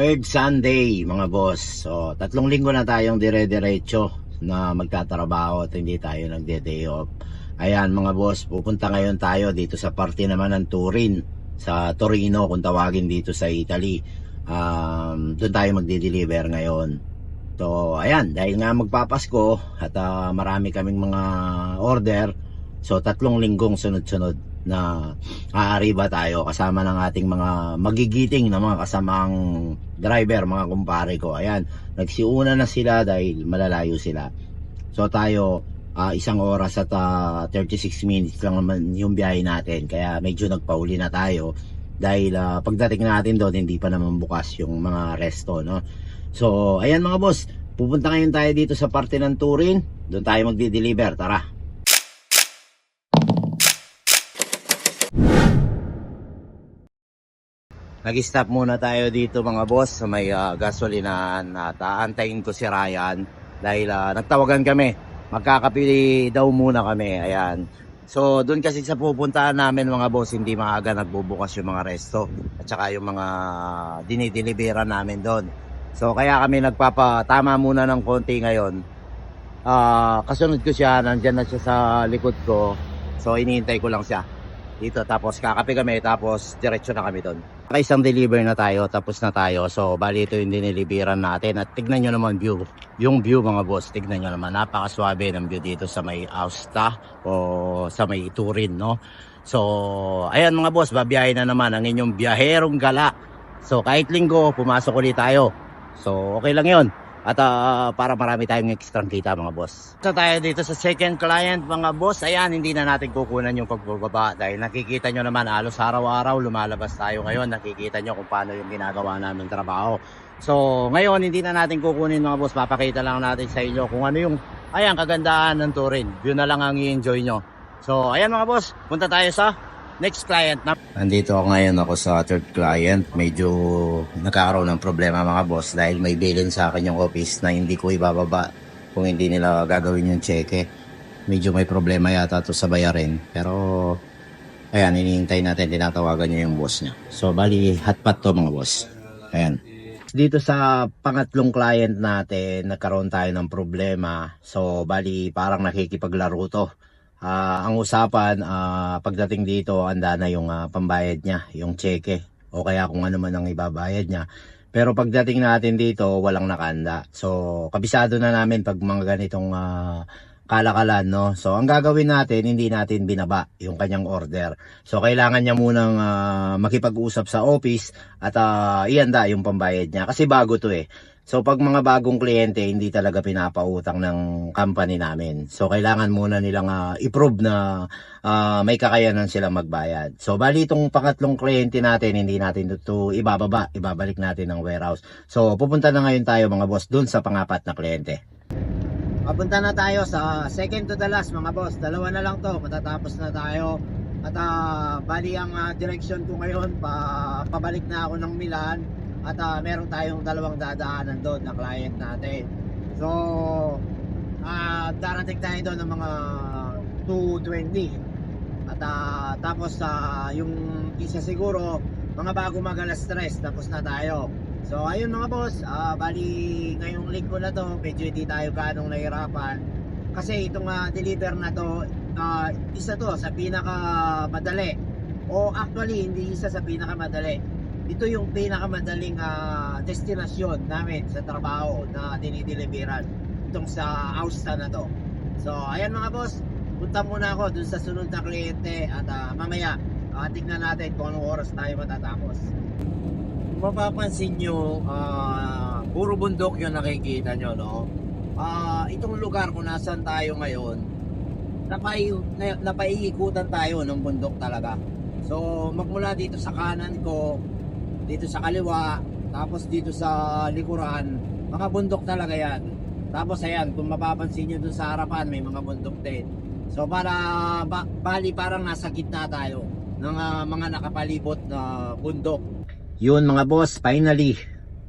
Third Sunday, mga boss. So, tatlong linggo na tayong dire-diretso na magtatrabaho at hindi tayo nagde-day off. Ayan, mga boss, pupunta ngayon tayo dito sa parte naman ng Turin, sa Torino, kung tawagin dito sa Italy. Um, doon tayo magde-deliver ngayon. So, ayan, dahil nga magpapasko at ah, marami kaming mga order, so tatlong linggong sunod-sunod na aariba tayo kasama ng ating mga magigiting na mga kasamang driver, mga kumpare ko. Ayan, nagsiuna na sila dahil malalayo sila. So tayo, ah, isang oras at ah, 36 minutes lang naman yung biyahe natin. Kaya medyo nagpauli na tayo dahil ah, pagdating natin doon hindi pa naman bukas yung mga resto, no? So, ayan mga boss, pupunta ngayon tayo dito sa parte ng Turin. Doon tayo magdi-deliver, tara. Nag-stop muna tayo dito mga boss sa may uh, gasolinahan at aantayin ko si Ryan dahil ah, nagtawagan kami. Magkakapili daw muna kami. Ayan. So doon kasi sa pupuntahan namin mga boss hindi maaga nagbubukas yung mga resto at saka yung mga dinideliveran namin doon. So kaya kami nagpapatama muna ng konti ngayon. Ah, kasunod ko siya, nandyan na siya sa likod ko. So iniintay ko lang siya dito tapos kakape kami tapos diretso na kami doon. Isang deliver na tayo tapos na tayo. So bali ito yung diniliberan natin at tignan nyo naman view. Yung view mga boss, tignan nyo naman napakaswabe ng view dito sa may Austa o sa may Turin no. So ayan mga boss, babiyahin na naman ang inyong biyaherong gala. So kahit linggo pumasok ulit tayo. So okay lang 'yon. At ah, para marami tayong extra kita mga boss. So tayo dito sa second client mga boss. Ayan, hindi na natin kukunan yung pagbababa dahil nakikita nyo naman halos araw-araw lumalabas tayo ngayon. Nakikita nyo kung paano yung ginagawa namin trabaho. So ngayon hindi na natin kukunin mga boss. Papakita lang natin sa inyo kung ano yung ayan kagandahan ng Turin. Yun na lang ang i-enjoy nyo. So ayan mga boss, punta tayo sa next client na. Nandito ako ngayon ako sa third client. Medyo nagkakaroon ng problema mga boss dahil may bilin sa akin yung office na hindi ko ibababa kung hindi nila gagawin yung cheque. Medyo may problema yata to sa bayarin. Pero ayan, hinihintay natin, tinatawagan niya yung boss niya. So bali, hotpot to mga boss. Ayan. Dito sa pangatlong client natin, nagkaroon tayo ng problema. So bali, parang nakikipaglaro to. Ah, ang usapan ah, pagdating dito anda na yung ah, pambayad niya, yung cheque o kaya kung ano man ang ibabayad niya. Pero pagdating natin dito, walang nakanda. So, kabisado na namin pag mga ganitong ah, kalakalan, no? So, ang gagawin natin, hindi natin binaba yung kanyang order. So, kailangan niya munang ah, makipag-usap sa office at ah, ianda yung pambayad niya. Kasi bago to eh. So pag mga bagong kliyente, hindi talaga pinapautang ng company namin. So kailangan muna nilang ah, i-prove na ah, may kakayanan silang magbayad. So bali itong pangatlong kliyente natin, hindi natin ito ibababa, ibabalik natin ng warehouse. So pupunta na ngayon tayo mga boss dun sa pangapat na kliyente. Papunta na tayo sa second to the last mga boss. Dalawa na lang to, matatapos na tayo. At ah, bali ang ah, direction ko ngayon, pa, pabalik na ako ng Milan. At ah, meron tayong dalawang dadaanan doon na client natin. So, ah darating tayo doon ng mga 2.20. At ah, tapos ah, yung isa siguro, mga bago mag alas 3, tapos na tayo. So, ayun mga boss, ah, bali ngayong linggo na to, medyo hindi tayo ganong nahirapan. Kasi itong ah, deliver na to, ah, isa to sa pinaka madali. O actually, hindi isa sa pinaka madali ito yung pinakamadaling ah, destinasyon namin sa trabaho na dinideliveran itong sa Austa na to. So ayan mga boss punta muna ako dun sa sunod na kliyente at ah, mamaya ah, tignan natin kung anong oras tayo matatapos. Mapapansin nyo ah, puro bundok yung nakikita nyo no? Ah, itong lugar kung nasan tayo ngayon napai, na, napaiikutan tayo ng bundok talaga. So magmula dito sa kanan ko dito sa kaliwa, tapos dito sa likuran, mga bundok talaga yan. Tapos ayan, kung mapapansin nyo dun sa harapan, may mga bundok din. So para, ba, bali parang nasa gitna tayo ng ah, mga nakapalibot na bundok. Yun mga boss, finally,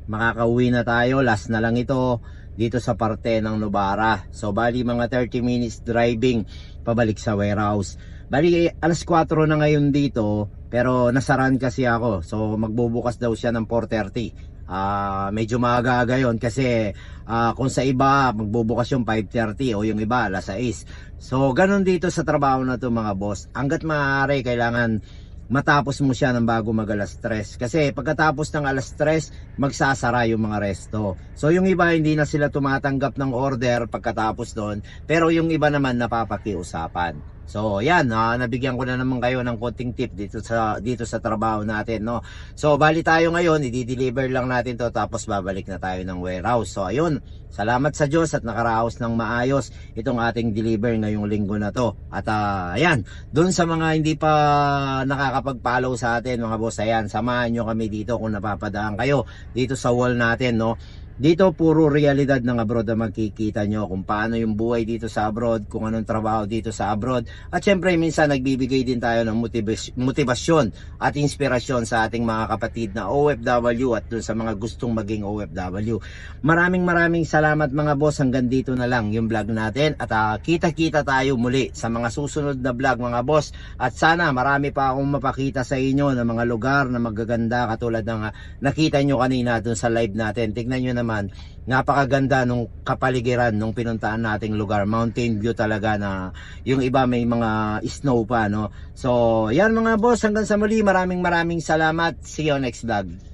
makakauwi na tayo. Last na lang ito dito sa parte ng Nubara. So bali mga 30 minutes driving pabalik sa warehouse. Bali alas 4 na ngayon dito pero nasaran kasi ako. So magbubukas daw siya ng 4.30. Ah, medyo maaga-aga yun kasi ah, kung sa iba magbubukas yung 5.30 o yung iba alas 6. So ganun dito sa trabaho na to mga boss. Hanggat maaari kailangan matapos mo siya ng bago mag alas 3. Kasi pagkatapos ng alas 3, magsasara yung mga resto. So yung iba hindi na sila tumatanggap ng order pagkatapos doon. Pero yung iba naman napapakiusapan. So yan, ah, nabigyan ko na naman kayo ng konting tip dito sa dito sa trabaho natin, no. So bali tayo ngayon, i-deliver lang natin to tapos babalik na tayo ng warehouse. So ayun, salamat sa Diyos at nakaraos ng maayos itong ating deliver ngayong linggo na to. At ah, ayan, doon sa mga hindi pa nakakapag-follow sa atin mga boss, ayan, samahan nyo kami dito kung napapadaan kayo dito sa wall natin, no. Dito puro realidad ng abroad na magkikita nyo kung paano yung buhay dito sa abroad, kung anong trabaho dito sa abroad. At syempre minsan nagbibigay din tayo ng motivas- motivasyon at inspirasyon sa ating mga kapatid na OFW at dun sa mga gustong maging OFW. Maraming maraming salamat mga boss. Hanggang dito na lang yung vlog natin. At ah, kita-kita tayo muli sa mga susunod na vlog mga boss. At sana marami pa akong mapakita sa inyo ng mga lugar na magaganda katulad ng ah, nakita nyo kanina dun sa live natin. Tignan nyo naman, napakaganda nung kapaligiran nung pinuntaan nating lugar. Mountain view talaga na yung iba may mga snow pa, no? So, yan mga boss, hanggang sa muli, maraming maraming salamat. See you next vlog.